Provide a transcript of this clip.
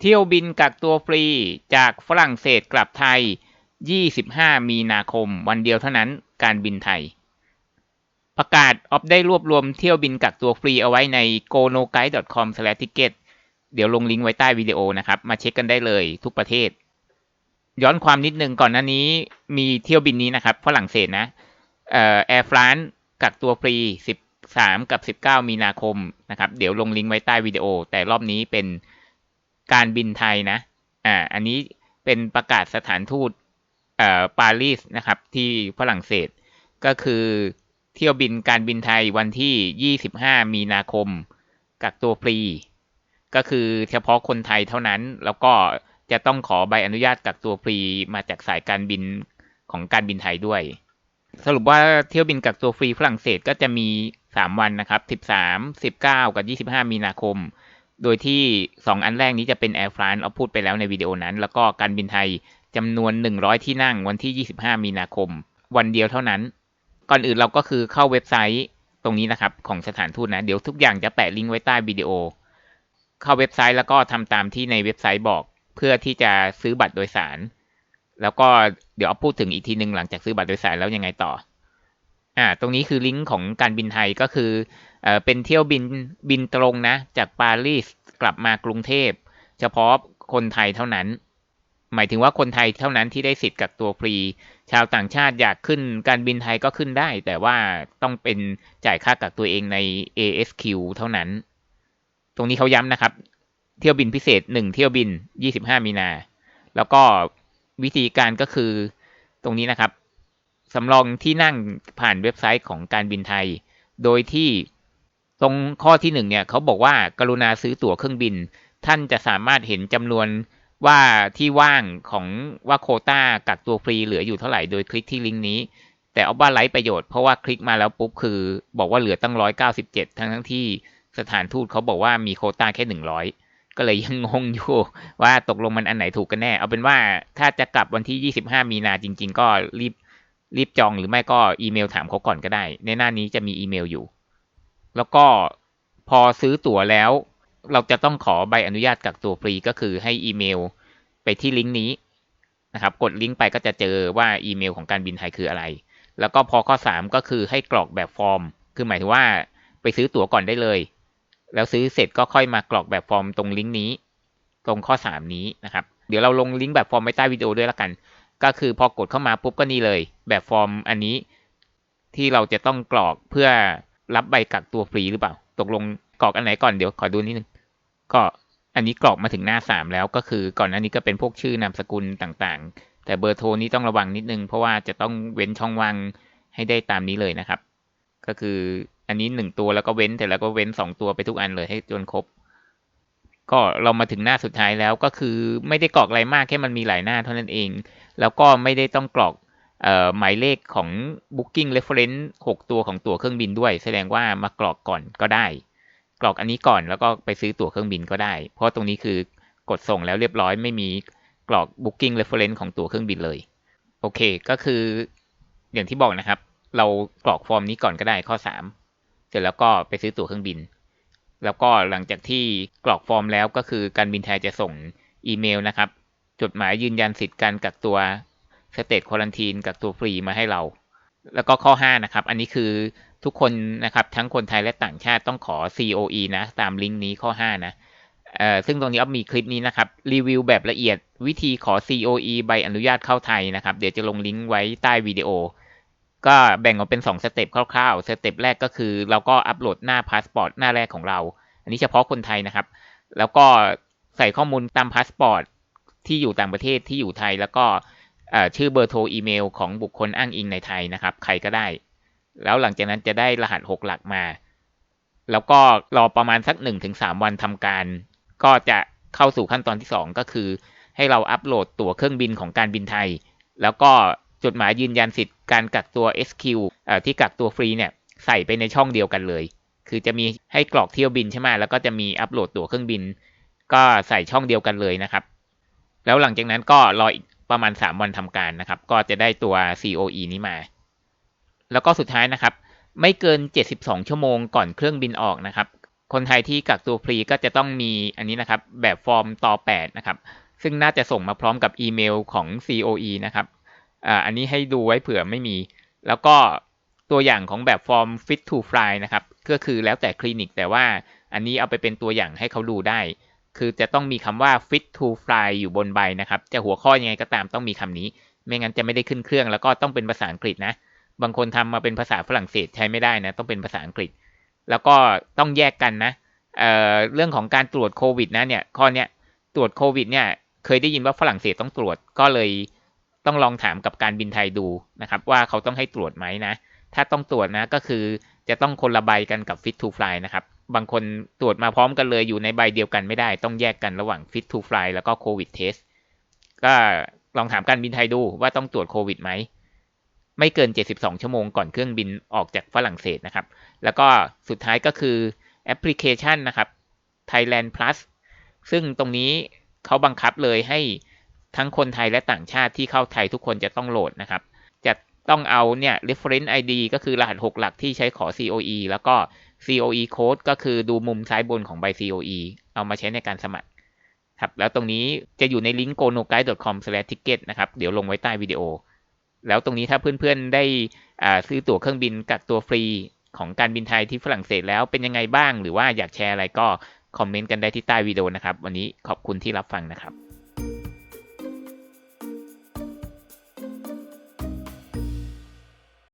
เที่ยวบินกักตัวฟรีจากฝรั่งเศสกลับไทย 25 มีนาคม วันเดียวเท่านั้นการบินไทย ประกาศออฟได้รวบรวมเที่ยวบินกักตัวฟรีเอาไว้ใน gonoguide.com/ticket เดี๋ยวลงลิงก์ไว้ใต้วิดีโอนะครับ มาเช็คกันได้เลยทุกประเทศ ย้อนความนิดนึงก่อนหน้านี้มีเที่ยวบินนี้นะครับฝรั่งเศสนะแอร์ฟรานซ์กักตัวฟรี 13 กับ 19 มีนาคมนะครับ เดี๋ยวลงลิงก์ไว้ใต้วิดีโอ แต่รอบนี้เป็น การบินไทยนะ อ่า อันนี้เป็นประกาศสถานทูตเอ่อปารีสนะครับ ที่ฝรั่งเศส ก็คือเที่ยวบินการบินไทยวันที่ 25 มีนาคม กักตัวฟรี ก็คือเฉพาะคนไทยเท่านั้น แล้วก็จะต้องขอใบอนุญาตกักตัวฟรีมาจากสายการบินของการบินไทยด้วย สรุปว่าเที่ยวบินกักตัวฟรีฝรั่งเศสก็จะมี 3 วันนะครับ 13 19 กับ 25 มีนาคม โดยที่ 2 อันแรกนี้จะเป็น Air France เราพูดไปแล้วในวิดีโอนั้น แล้วก็การบินไทยจำนวน 100 ที่นั่งวันที่ 25 มีนาคม วันเดียวเท่านั้น ก่อนอื่นเราก็คือเข้าเว็บไซต์ตรงนี้นะครับของสถานทูตนะ เดี๋ยวทุกอย่างจะแปะลิงก์ไว้ใต้วิดีโอ เข้าเว็บไซต์แล้วก็ทำตามที่ในเว็บไซต์บอก เพื่อที่จะซื้อบัตรโดยสาร แล้วก็เดี๋ยวเอาพูดถึงอีกทีหนึ่งหลังจากซื้อบัตรโดยสารแล้วยังไงต่อ อ่าตรงนี้คือลิงก์ของการบินไทยก็คือเอ่อเป็นเที่ยวบินบินตรงนะ จากปารีสกลับมากรุงเทพ เฉพาะคนไทยเท่านั้น หมายถึงว่าคนไทยเท่านั้นที่ได้สิทธิ์กักตัวฟรี ชาวต่างชาติอยากขึ้นการบินไทยก็ขึ้นได้ แต่ว่าต้องเป็นจ่ายค่ากักตัวเองใน ASQ เท่านั้น ตรงนี้เขาย้ำนะครับ เที่ยวบินพิเศษ1เที่ยวบิน 25 มีนา แล้วก็วิธีการก็คือตรงนี้นะครับ สำรองที่นั่งผ่านเว็บไซต์ของการบินไทย โดยที่ตรงข้อที่หนึ่งเนี่ยเขาบอกว่ากรุณาซื้อตั๋วเครื่องบิน ท่านจะสามารถเห็นจำนวนว่าที่ว่างของว่าโคต้ากักตัวฟรีเหลืออยู่เท่าไหร่โดยคลิกที่ลิงก์นี้ แต่เอาบ้าไร้ประโยชน์เพราะว่าคลิกมาแล้วปุ๊บคือ บอกว่าเหลือตั้งร้อยเก้าสิบเจ็ดทั้งทั้งที่สถานทูตเขาบอกว่ามีโคต้าแค่หนึ่งร้อยก็เลยยังงงอยู่ว่าตกลงมันอันไหนถูกกันแน่ เอาเป็นว่าถ้าจะกลับวันที่25มีนาจริง ๆ ก็รีบ รีบจองหรือไม่ก็อีเมลถามเขาก่อนก็ได้ ในหน้านี้จะมีอีเมลอยู่ แล้วก็พอซื้อตั๋วแล้ว เราจะต้องขอใบอนุญาตกักตัวฟรีก็คือให้อีเมลไปที่ลิงก์นี้นะครับ กดลิงก์ไปก็จะเจอว่าอีเมลของการบินไทยคืออะไร แล้วก็พอข้อ 3 ก็คือให้กรอกแบบฟอร์ม คือหมายถึงว่าไปซื้อตั๋วก่อนได้เลย แล้วซื้อเสร็จก็ค่อยมากรอกแบบฟอร์มตรงลิงก์นี้ ตรงข้อ 3 นี้นะครับ เดี๋ยวเราลงลิงก์แบบฟอร์มไว้ใต้วิดีโอด้วยละกัน ก็คือพอกดเข้ามาปุ๊บก็นี่เลย แบบฟอร์มอันนี้ที่เราจะต้องกรอกเพื่อรับใบกักตัวฟรีหรือเปล่า ตกลงกรอกอันไหนก่อนเดี๋ยวขอดูนิดนึงก็อันนี้กรอกมาถึงหน้าสามแล้วก็คือก่อนหน้านี้ก็เป็นพวกชื่อนามสกุลต่างๆ แต่เบอร์โทรนี้ต้องระวังนิดนึง เพราะว่าจะต้องเว้นช่องว่างให้ได้ตามนี้เลยนะครับ ก็คืออันนี้หนึ่งตัวแล้วก็เว้นแต่แล้วก็เว้นสองตัวไปทุกอันเลยให้จนครบ ก็เรามาถึงหน้าสุดท้ายแล้วก็คือไม่ได้กรอกอะไรมากแค่มันมีหลายหน้าเท่านั้นเอง แล้วก็ไม่ได้ต้องกรอกออหมายเลขของ booking reference 6 ตัวของตั๋วเครื่องบินด้วย แสดงว่ามากรอกก่อนก็ได้ กรอกอันนี้ก่อนแล้วก็ไปซื้อตั๋วเครื่องบินก็ได้ เพราะตรงนี้คือกดส่งแล้วเรียบร้อยไม่มีกรอก booking reference ของตั๋วเครื่องบินเลย โอเคก็คืออย่างที่บอกนะครับ เรากรอกฟอร์มนี้ก่อนก็ได้ข้อ 3 เสร็จแล้วก็ไปซื้อตั๋วเครื่องบิน แล้วก็หลังจากที่กรอกฟอร์มแล้วก็คือการบินไทยจะส่งอีเมลนะครับ จดหมายยืนยันสิทธิ์การกักตัวสเตทควอลันทีนกักตัวฟรีมาให้เรา แล้วก็ข้อ 5 นะครับ อันนี้คือทุกคนนะครับ ทั้งคนไทยและต่างชาติต้องขอ COE นะ ตามลิงก์นี้ข้อ 5 นะเอ่อซึ่งตรงนี้อ๊อฟมีคลิปนี้นะครับ รีวิวแบบละเอียดวิธีขอ COE ใบอนุญาตเข้าไทยนะครับ เดี๋ยวจะลงลิงก์ไว้ใต้วิดีโอ ก็แบ่งออกเป็น 2 สเต็ปคร่าวๆ สเต็ปแรกก็คือ เราก็อัปโหลดหน้าพาสปอร์ตหน้าแรกของเรา อันนี้เฉพาะคนไทยนะครับ แล้วก็ใส่ข้อมูลตามพาสปอร์ตที่อยู่ต่างประเทศที่อยู่ไทย แล้วก็ชื่อเบอร์โทรอีเมลของบุคคลอ้างอิงในไทยนะครับ ใครก็ได้ แล้วหลังจากนั้นจะได้รหัส 6 หลักมา แล้วก็รอประมาณสัก 1-3 วันทำการ ก็จะเข้าสู่ขั้นตอนที่ 2 ก็คือ ให้เราอัปโหลดตั๋วเครื่องบินของการบินไทย แล้วก็ จดหมายยืนยันสิทธิ์การกักตัว SQ ที่กักตัวฟรีเนี่ยใส่ไปในช่องเดียวกันเลย คือจะมีให้กรอกเที่ยวบินใช่ไหมแล้วก็จะมีอัปโหลดตั๋วเครื่องบิน ก็ใส่ช่องเดียวกันเลยนะครับ แล้วหลังจากนั้นก็รออีกประมาณ 3 วันทำการนะครับ ก็จะได้ตัว COE นี้มา แล้วก็สุดท้ายนะครับ ไม่เกิน 72 ชั่วโมงก่อนเครื่องบินออกนะครับ คนไทยที่กักตัวฟรีก็จะต้องมีอันนี้นะครับ แบบฟอร์มต่อ8นะครับ ซึ่งน่าจะส่งมาพร้อมกับอีเมลของ COE นะครับ อ่าอันนี้ให้ดูไว้เผื่อไม่มี แล้วก็ตัวอย่างของแบบฟอร์ม fit to fly นะครับ ก็คือแล้วแต่คลินิกแต่ว่าอันนี้เอาไปเป็นตัวอย่างให้เขาดูได้ คือจะต้องมีคำว่า fit to fly อยู่บนใบนะครับ จะหัวข้อยังไงก็ตามต้องมีคำนี้ ไม่งั้นจะไม่ได้ขึ้นเครื่อง แล้วก็ต้องเป็นภาษาอังกฤษนะ บางคนทำมาเป็นภาษาฝรั่งเศสใช้ไม่ได้นะ ต้องเป็นภาษาอังกฤษ แล้วก็ต้องแยกกันนะเเรื่องของการตรวจโควิดนะเนี่ยข้อเนี้ยตรวจโควิดเนี่ยเคยได้ยินว่าฝรั่งเศสต้องตรวจก็เลย ต้องลองถามกับการบินไทยดูนะครับ ว่าเขาต้องให้ตรวจไหมนะ ถ้าต้องตรวจนะก็คือจะต้องคนละใบกันกับ fit to fly นะครับ บางคนตรวจมาพร้อมกันเลยอยู่ในใบเดียวกันไม่ได้ ต้องแยกกันระหว่าง fit to fly แล้วก็ covid test ก็ลองถามการบินไทยดูว่าต้องตรวจโควิดไหม ไม่เกิน 72 ชั่วโมงก่อนเครื่องบินออกจากฝรั่งเศสนะครับ แล้วก็สุดท้ายก็คือแอปพลิเคชันนะครับ Thailand Plus ซึ่งตรงนี้เขาบังคับเลยให้ ทั้งคนไทยและต่างชาติที่เข้าไทยทุกคนจะต้องโหลดนะครับ จะต้องเอาเนี่ย reference ID ก็คือรหัส 6 หลักที่ใช้ขอ COE แล้วก็ COE code ก็คือดูมุมซ้ายบนของใบ COE เอามาใช้ในการสมัครครับแล้วตรงนี้จะอยู่ในลิงก์ gonoguide.com/ticket นะครับ เดี๋ยวลงไว้ใต้วิดีโอ แล้วตรงนี้ถ้าเพื่อนๆได้ซื้อตั๋วเครื่องบินกักตัวฟรีของการบินไทยที่ฝรั่งเศสแล้วเป็นยังไงบ้าง หรือว่าอยากแชร์อะไรก็คอมเมนต์กันได้ที่ใต้วิดีโอนะครับ วันนี้ขอบคุณที่รับฟังนะครับ